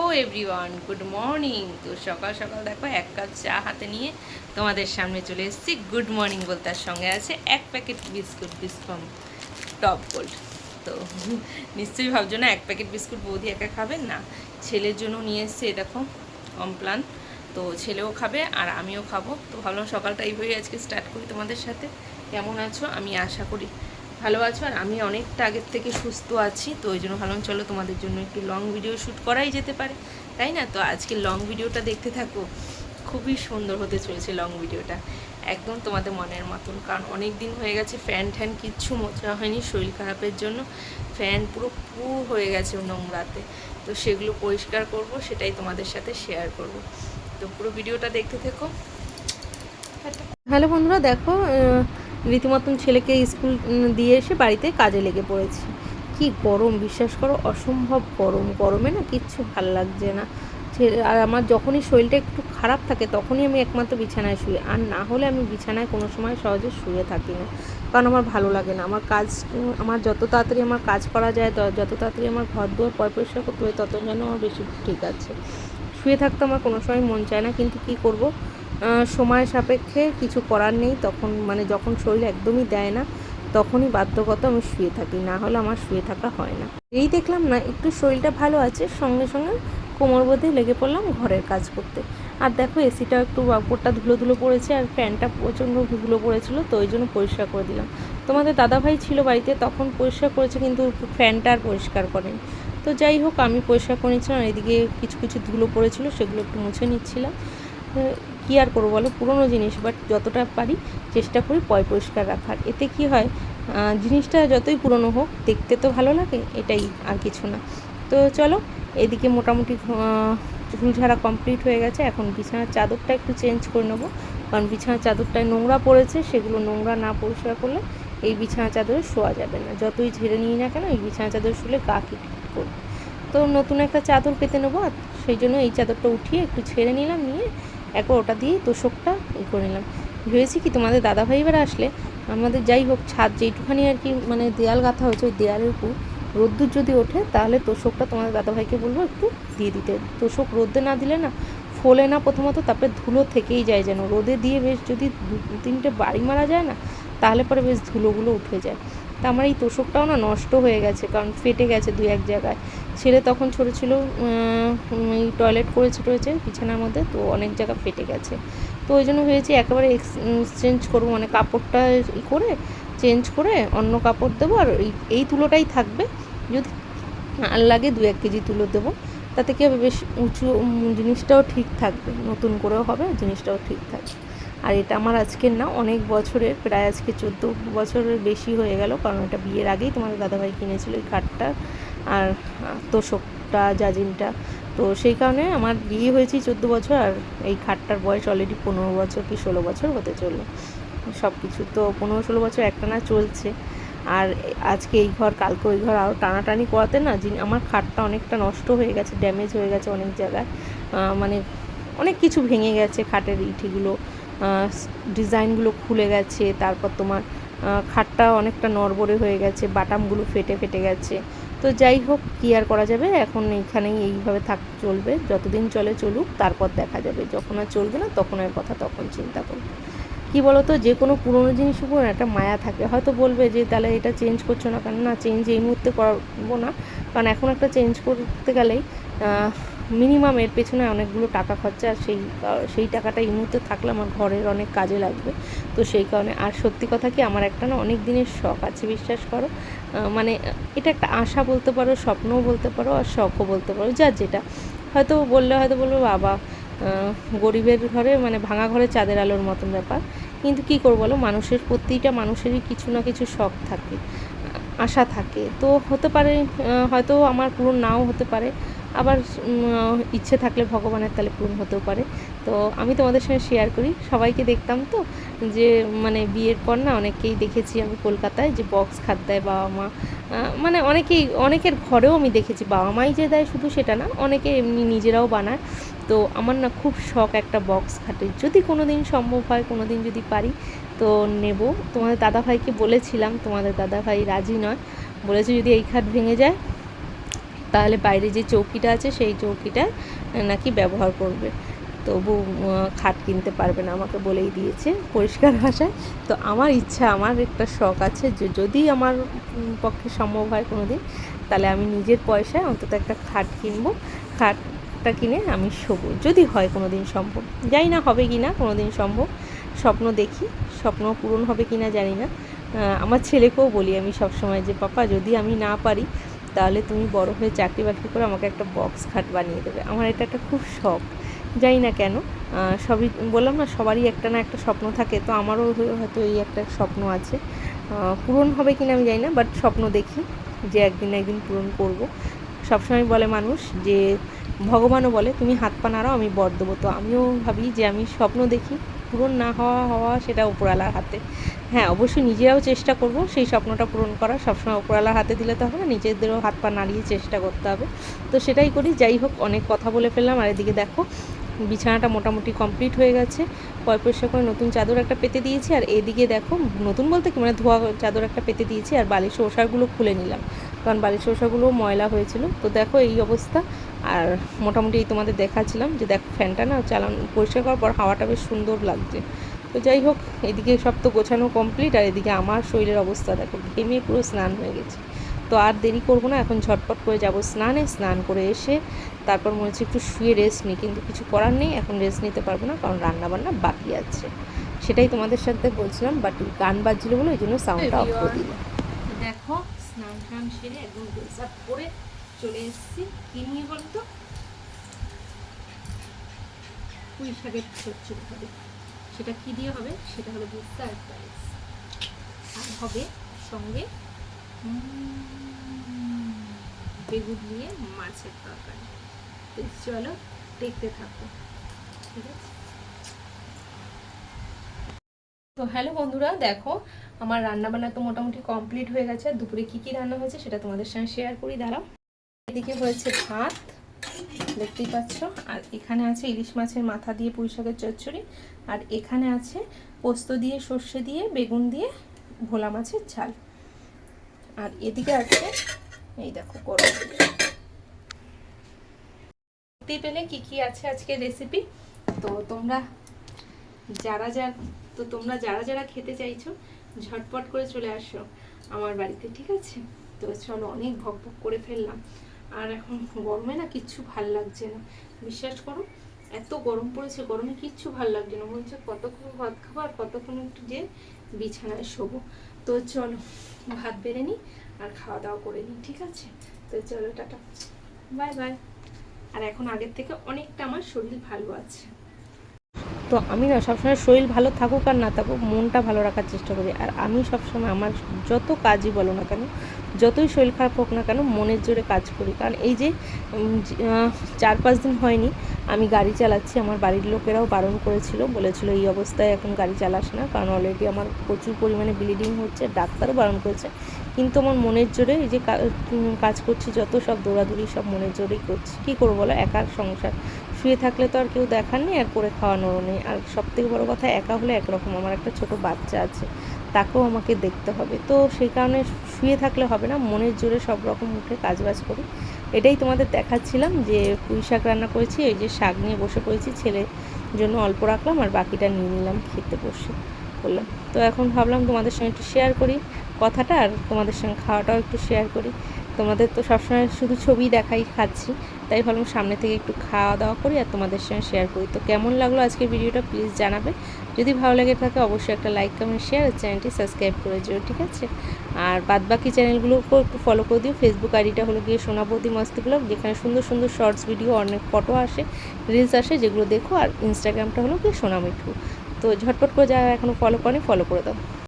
ও everyone good morning তো সকাল সকাল দেখো, এক কাপ চা হাতে নিয়ে তোমাদের সামনে চলে এসেছি। গুড মর্নিং বলতে আর সঙ্গে আছে এক প্যাকেট বিস্কুট বিস্কম টপ গোল্ড তো নিশ্চয়ই ভাবছ না, এক প্যাকেট বিস্কুট বৌদি একা খাবেন না, ছেলের জন্য নিয়ে এসছে দেখো কমপ্লান তো ছেলেও খাবে আর আমিও খাব। তো ভাবলাম সকালটা এইভাবেই আজকে স্টার্ট করি তোমাদের সাথে। কেমন আছো? আমি আশা করি ভালো আছো আর আমি অনেকটা আগের থেকে সুস্থ আছি, তো ওই জন্য ভাবলাম চলো তোমাদের জন্য একটু লং ভিডিও শ্যুট করাই যেতে পারে, তাই না? তো আজকে লং ভিডিওটা দেখতে থাকো, খুবই সুন্দর হতে চলেছে লং ভিডিওটা একদম তোমাদের মনের মতন, কারণ অনেক দিন হয়ে গেছে ফ্যান ট্যান কিচ্ছু মোচা হয়নি শরীর খারাপের জন্য ফ্যান পুরো পুরো হয়ে গেছে নোংরাতে, তো সেগুলো পরিষ্কার করব, সেটাই তোমাদের সাথে শেয়ার করব, তো পুরো ভিডিওটা দেখতে থেকো। হ্যালো বন্ধুরা, দেখো রীতিমতন ছেলেকে স্কুল দিয়ে এসে বাড়িতে কাজে লেগে পড়েছি। কি গরম, বিশ্বাস করো, অসম্ভব গরম। গরমে না কিচ্ছু ভালো লাগছে না। আর আমার যখনই শরীরটা একটু খারাপ থাকে, তখনই আমি একমাত্র বিছানায় শুয়ে আর না হলে আমি বিছানায় কোনো সময় সহজে শুয়ে থাকি না। কারণ আমার ভালো লাগে না। আমার কাজ, আমার যত তাড়াতাড়ি আমার কাজ করা যায় যত তাড়াতাড়ি আমার ঘর দুয়ার পয় পরিষ্কার করতে হয়, তত যেন আমার বেশি ঠিক আছে। শুয়ে থাকতে আমার কোনো সময় মন চায় না, কিন্তু কি করব? সময় সাপেক্ষে কিছু করার নেই। তখন মানে যখন শরীর একদমই দেয় না, তখনই বাধ্যগত আমি শুয়ে থাকি, না হলে আমার শুয়ে থাকা হয় না। এই দেখলাম না, একটু শরীরটা ভালো আছে, সঙ্গে সঙ্গে কোমর বোধে লেগে পড়লাম ঘরের কাজ করতে। আর দেখো এসিটা একটু ওপরটা ধুলো ধুলো পড়েছে আর ফ্যানটা প্রচণ্ড ধুলো পড়েছিল, তো ওই জন্য পরিষ্কার করে দিলাম। তোমাদের দাদাভাই ছিল বাড়িতে, তখন পরিষ্কার করেছে, কিন্তু ফ্যানটা আর পরিষ্কার করেনি। তো যাই হোক, আমি পরিষ্কার করে নিচ্ছিলাম এদিকে কিছু কিছু ধুলো পড়েছিল, সেগুলো একটু মুছে নিচ্ছিলাম। কি আর করব বলো? পুরনো জিনিস বাট যতটা পারি চেষ্টা করি পয় পরিষ্কার রাখার। এতে কি হয় জিনিসটা যতই পুরনো হোক, দেখতে তো ভালো লাগে, এটাই আর কিছু না। তো চলো, এদিকে মোটামুটি ঝুল ঝাড়া কমপ্লিট হয়ে গেছে। এখন বিছানার চাদরটা একটু চেঞ্জ করে নেব। কারণ বিছানার চাদরটায় নোংরা পড়েছে, সেগুলো নোংরা না পরিষ্কার করলে এই বিছানা চাদরে শোয়া যাবে না। যতই ঝেড়ে নিই না কেন, এই বিছানা চাদর শুলে গা কিটকিট করবে। তো নতুন একটা চাদর পেতে নেব, আর সেই জন্য এই চাদরটা উঠিয়ে একটু ছেড়ে নিলাম, নিয়ে একবার ওটা দিয়ে তোষকটা ই করে নিলাম। ভেবেছি কি তোমাদের দাদাভাই এবার আসলে আমাদের যাই হোক, ছাদ যেইটুখানি আর কি মানে দেয়াল গাঁথা হয়েছে, ওই দেয়ালের উপর রোদ্দুর যদি ওঠে, তাহলে তোষকটা তোমাদের দাদাভাইকে বলব একটু দিয়ে দিতে। তোষক রোদে না দিলে না ফোলে না প্রথমত, তারপরে ধুলো থেকেই যায় যেন। রোদে দিয়ে বেশ যদি দু, তিনটে বাড়ি মারা যায় না, তাহলে পরে বেশ ধুলোগুলো উঠে যায়। তা আমার এই তোষকটাও না নষ্ট হয়ে গেছে, কারণ ফেটে গেছে দু এক জায়গায়। ছেলে তখন ছোটো ছিল টয়লেট করেছে টয়েছে বিছানার মধ্যে, তো অনেক জায়গা ফেটে গেছে। তো ওই জন্য হয়েছে একেবারে এক্সচেঞ্জ করব মানে কাপড়টা করে চেঞ্জ করে অন্য কাপড় দেবো, আর এই এই তুলোটাই থাকবে। যদি আর লাগে দু এক কেজি তুলো দেবো, তাতে কি হবে? বেশ উঁচু জিনিসটাও ঠিক থাকবে, নতুন করেও হবে, জিনিসটাও ঠিক থাকবে। আর এটা আমার আজকের না, অনেক বছরের, প্রায় আজকে চোদ্দ বছরের বেশি হয়ে গেল, কারণ এটা বিয়ের আগেই তোমাদের দাদাভাই কিনেছিল এই খাটটা। আর তোষকটা, জাজিমটা। তো সেই কারণে আমার বিয়ে হয়েছে চোদ্দ বছর আর এই খাটটার বয়স অলরেডি পনেরো বছর কি ষোলো বছর হতে চলল। সব কিছু তো পনেরো ষোলো বছর একটানা চলছে। আর আজকে এই ঘর, কালকে ওই ঘর আরও টানাটানি করাতে না যিনি আমার খাটটা অনেকটা নষ্ট হয়ে গেছে ড্যামেজ হয়ে গেছে অনেক জায়গায়। মানে অনেক কিছু ভেঙে গেছে খাটের ইটিগুলো ডিজাইনগুলো খুলে গেছে, তারপর তোমার খাটটা অনেকটা নড়বড়ে হয়ে গেছে, বাটামগুলো ফেটে ফেটে গেছে। তো যাই হোক, কী আর করা যাবে? এখন এইখানেই এইভাবে থাক, চলবে। যতদিন চলে চলুক, তারপর দেখা যাবে। যখন আর চলবে না, তখন আর কথা, তখন চিন্তা করবে। কি বলতো? যে কোনো পুরনো জিনিসের উপর একটা মায়া থাকে। হয়তো বলবে যে, তাহলে এটা চেঞ্জ করছ না কেন? না চেঞ্জ এই মুহূর্তে করব না। কারণ এখন একটা চেঞ্জ করতে গেলেই মিনিমাম এর পেছনে অনেকগুলো টাকা খরচা, সেই সেই টাকাটা এই মুহূর্তে থাকলে আমার ঘরের অনেক কাজে লাগবে। তো সেই কারণে, আর সত্যি কথা কি আমার একটা না অনেক দিনের শখ আছে, বিশ্বাস করো। মানে এটা একটা আশা বলতে পারো, স্বপ্নও বলতে পারো আর শখও বলতে পারো, যার যেটা। হয়তো বললে, হয়তো বলব, বাবা গরিবের ঘরে মানে ভাঙা ঘরে চাঁদের আলোর মতন ব্যাপার। কিন্তু কী করব বলো, মানুষের প্রতিটা মানুষেরই কিছু না কিছু শখ থাকে, আশা থাকে। তো হতে পারে হয়তো আমার পূরণ নাও হতে পারে, আবার ইচ্ছে থাকলে ভগবানের তাহলে পূরণ হতেও পারে। তো আমি তোমাদের সঙ্গে শেয়ার করি, সবাইকে দেখতাম তো। যে মানে বিয়ের পর না অনেকেই দেখেছি আমি কলকাতায় যে বক্স খাত দেয় বাবা মা মানে অনেকেই, অনেকের ঘরেও আমি দেখেছি। বাবা মাই যে দেয় শুধু সেটা না, অনেকে এমনি নিজেরাও বানায়। তো আমার না খুব শখ একটা বক্স খাটের। যদি কোনো দিন সম্ভব হয় কোনো দিন যদি পারি, তো নেব। তোমাদের দাদাভাইকে বলেছিলাম, তোমাদের দাদাভাই রাজি নয়। বলেছে যদি এই খাট ভেঙে যায়, তাহলে বাইরে যে চৌকিটা আছে, সেই চৌকিটা নাকি ব্যবহার করবে। তবু খাট কিনতে পারবে না, আমাকে বলেই দিয়েছে পরিষ্কার ভাষায়। তো আমার ইচ্ছা, আমার একটা শখ আছে যে যদি আমার পক্ষে সম্ভব হয় কোনো দিন তাহলে আমি নিজের পয়সায় অন্তত একটা খাট কিনবো। খাটটা কিনে আমি শোবো, যদি হয় কোনো দিন সম্ভব। জানি না হবে কি না কোনো দিন সম্ভব। স্বপ্ন দেখি, স্বপ্ন পূরণ হবে কি না জানি না। আমার ছেলেকেও বলি আমি সব সময় যে, পাপা, যদি আমি না পারি, তাহলে তুমি বড় হয়ে চাকরি বাকরি করে আমাকে একটা বক্স খাট বানিয়ে দেবে। আমার এটা একটা খুব শখ। জানি না কেন সবই বললাম না, সবারই একটা না একটা স্বপ্ন থাকে, তো আমারও হয়তো এই একটা স্বপ্ন আছে। পূরণ হবে কিনা আমি জানি না বাট স্বপ্ন দেখি যে একদিন একদিন পূরণ করব। সবসময় বলে মানুষ যে, ভগবানও বলে, তুমি হাত পা নাড়াও, আমি বর দেবো। তো আমিও ভাবি যে আমি স্বপ্ন দেখি, পূরণ না হওয়া হওয়া সেটা উপরওয়ালার হাতে। হ্যাঁ অবশ্যই নিজেরাও চেষ্টা করব সেই স্বপ্নটা পূরণ করা সবসময় উপরওয়ালার হাতে দিলে তো হবে না, নিজেদেরও হাত পা নাড়িয়ে চেষ্টা করতে হবে। তো সেটাই করি, যাই হোক, অনেক কথা বলে ফেললাম, আর এদিকে দেখো বিছানাটা মোটামুটি কমপ্লিট হয়ে গেছে। পয় পরিষ্কার করে নতুন চাদর একটা পেতে দিয়েছি। আর এদিকে দেখো, নতুন বলতে কি মানে ধোয়া চাদর একটা পেতে দিয়েছি আর বালিশ ওষাগুলো খুলে নিলাম। কারণ বালিশ ওষাগুলো ময়লা হয়েছিল। তো দেখো এই অবস্থা। আর মোটামুটি এই তোমাদের দেখাচ্ছিলাম যে দেখো ফ্যানটা না চালান, পরিষ্কার করার পর হাওয়াটা বেশ সুন্দর লাগছে। তো যাই হোক, এদিকে সব তো গোছানো কমপ্লিট। আর এদিকে আমার শরীরের অবস্থা দেখো, ঘেমে পুরো স্নান হয়ে গেছে। তো আর দেরি করব না এখন ঝটপট করে যাব স্নানে। স্নান করে এসে তারপর মনে হচ্ছে একটু শুয়ে রেস্ট নিই কিন্তু কিছু করার নেই এখন রেস্ট নিতে পারব না কারণ রান্নাবান্না বাকি আছে। সেটাই তোমাদের সাথে বলছিলাম বাট গান বাজছিল বলে ওই জন্য সাউন্ডটা অফ করে দিলাম দেখো স্নান টান সেরে একদম ড্রেস আপ করে চলে এসেছি। কি নিয়ে বলতো? পুঁই শাকের চচ্চড়ি হবে। সেটা কি দিয়ে হবে? সেটা হলো সারপ্রাইজ আর হবে সঙ্গে বেগুন দিয়ে মাছের তরকারি। তো চলো দেখতে থাকো, ঠিক আছে? তো হ্যালো বন্ধুরা, দেখো আমার রান্নাবান্না তো মোটামুটি কমপ্লিট হয়ে গেছে। আর দুপুরে কী কী রান্না হয়েছে সেটা তোমাদের সঙ্গে শেয়ার করি, দাঁড়াও। এদিকে হয়েছে ভাত, দেখতেই পাচ্ছ। আর এখানে আছে ইলিশ মাছের মাথা দিয়ে পুঁই শাকের চচ্চড়ি। আর এখানে আছে পোস্ত দিয়ে সর্ষে দিয়ে, বেগুন দিয়ে ভোলা মাছের ঝাল। আর এদিকে আছে, এই দেখো গরম। দেখতেই পেলে কি কি আছে আজকের রেসিপি তো তোমরা যারা যারা, তো তোমরা যারা যারা খেতে চাইছো, ঝটপট করে চলে আসো আমার বাড়িতে, ঠিক আছে? তো চলো, অনেক ভক ভক করে ফেললাম। আর এখন গরমে না কিচ্ছু ভালো লাগছে না। বিশ্বাস করো, এত গরম পড়েছে, গরমে কিচ্ছু ভালো লাগছে না। হচ্ছে কতক্ষণ ভাত খাব আর কতক্ষণ একটু যে বিছানায় শোবো। তো চলো ভাত বেড়ে নিই আর খাওয়া দাওয়া করে নিই, ঠিক আছে? তো চলো, টাটা। Bye bye. আর এখন আগের থেকে অনেকটা আমার শরীর ভালো আছে। তো আমি না সবসময় শরীর ভালো থাকুক আর না থাকুক, মনটা ভালো রাখার চেষ্টা করি। আর আমি সবসময় আমার যত কাজই বলো না কেন যতই শরীর খারাপ হোক না কেন, মনের জোরে কাজ করি। কারণ এই যে চার পাঁচ দিন হয়নি, আমি গাড়ি চালাচ্ছি, আমার বাড়ির লোকেরাও বারণ করেছিল, বলেছিল এই অবস্থায় এখন গাড়ি চালাস না, কারণ অলরেডি আমার প্রচুর পরিমাণে ব্লিডিং হচ্ছে, ডাক্তারও বারণ করেছে। কিন্তু আমার মনের জোরে এই যে কাজ করছি, যত সব দৌড়াদৌড়ি, সব মনের জোরেই করছি। কী করব বলো? একার সংসার। শুয়ে থাকলে তো আর কেউ দেখার নেই, আর করে খাওয়ানোরও নেই। আর সব থেকে বড়ো কথা, একা হলে একরকম। আমার একটা ছোট বাচ্চা আছে। তাকেও আমাকে দেখতে হবে। তো সেই কারণে শুয়ে থাকলে হবে না, মনের জোরে সব রকম উঠে কাজবাজ করি। এটাই তোমাদের দেখাচ্ছিলাম যে পুঁই শাক রান্না করেছি, এই যে শাক নিয়ে বসে পড়েছি, ছেলের জন্য অল্প রাখলাম আর বাকিটা নিয়ে নিলাম খেতে বসে করলাম। তো এখন ভাবলাম তোমাদের সঙ্গে একটু শেয়ার করি কথাটা আর তোমাদের সঙ্গে খাওয়াটাও একটু শেয়ার করি। তোমাদের তো সবসময় শুধু ছবি দেখাই, খাচ্ছি। তাই ভাবলাম সামনে থেকে একটু খাওয়া দাওয়া করি আর তোমাদের সঙ্গে শেয়ার করি। তো কেমন লাগল আজকের ভিডিওটা প্লিজ জানাবে। যদি ভালো লেগে থাকে অবশ্যই একটা লাইক কমেন্ট শেয়ার আর চ্যানেলটি সাবস্ক্রাইব করে দিও, ঠিক আছে? আর বাদবাকি চ্যানেলগুলোকেও একটু ফলো করে দিও। ফেসবুক আইডিটা হলো গিয়ে সোনাবতী মস্তি ব্লগ যেখানে সুন্দর সুন্দর শর্টস ভিডিও অনেক ফটো আসে রিলস আসে, যেগুলো দেখো। আর ইনস্টাগ্রামটা হলো গিয়ে সোনা মিঠু। তো ঝটপট করে যারা এখনও ফলো করেনি ফলো করে দাও।